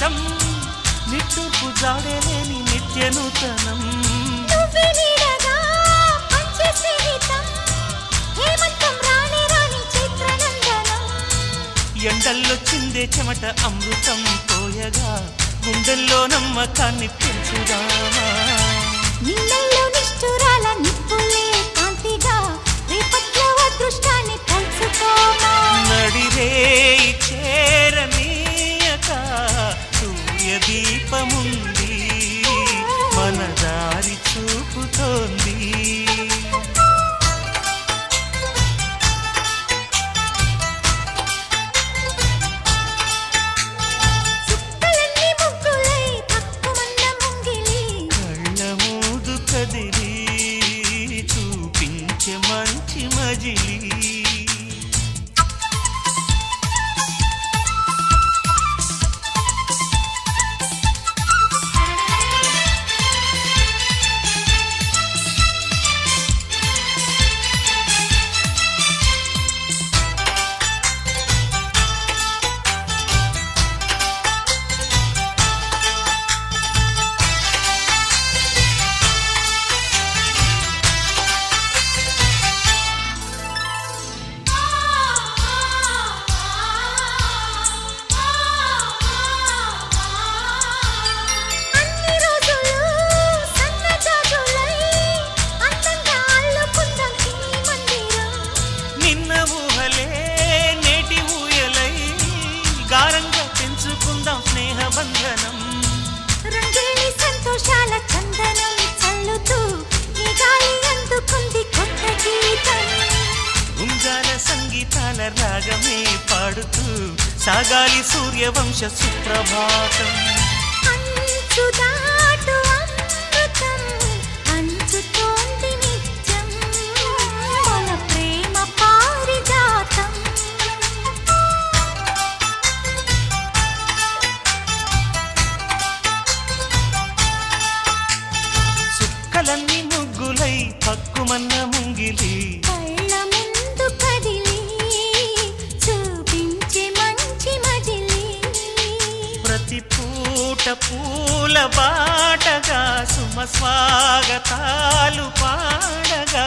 నిత్యం నిట్టూర్పు జాడలేని నిత్య నూతనం ఎండల్లొచ్చిందే చెమట అమృతం పోయగా గుండెల్లో నమ్మకాన్ని పెంచుదామా? మంచి మజిలీ. రాగమే పాడుతూ సాగాలి సూర్యవంశ సుప్రభాతం. పూల బాటగా సుమ స్వాగతాలు పాడగా.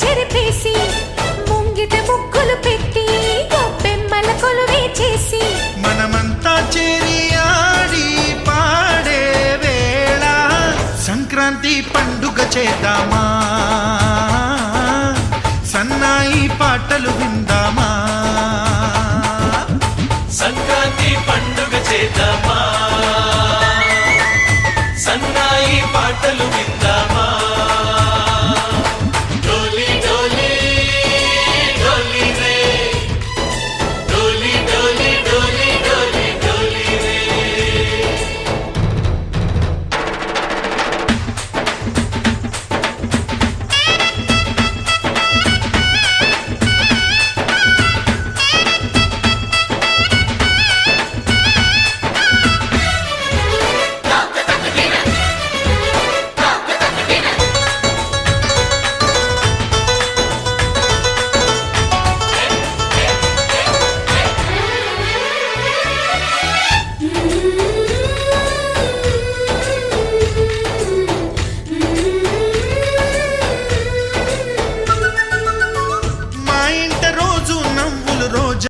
చెరిపేసి ముంగిట ముగ్గులు పెట్టి గొబ్బెమ్మల కొలువే చేసి. మనమంతా చేరి ఆడి పాడే వేళ సంక్రాంతి పండుగ చేద్దామా? సన్నాయి పాటలు విందామా? సంక్రాంతి పండుగ చేద్దామా?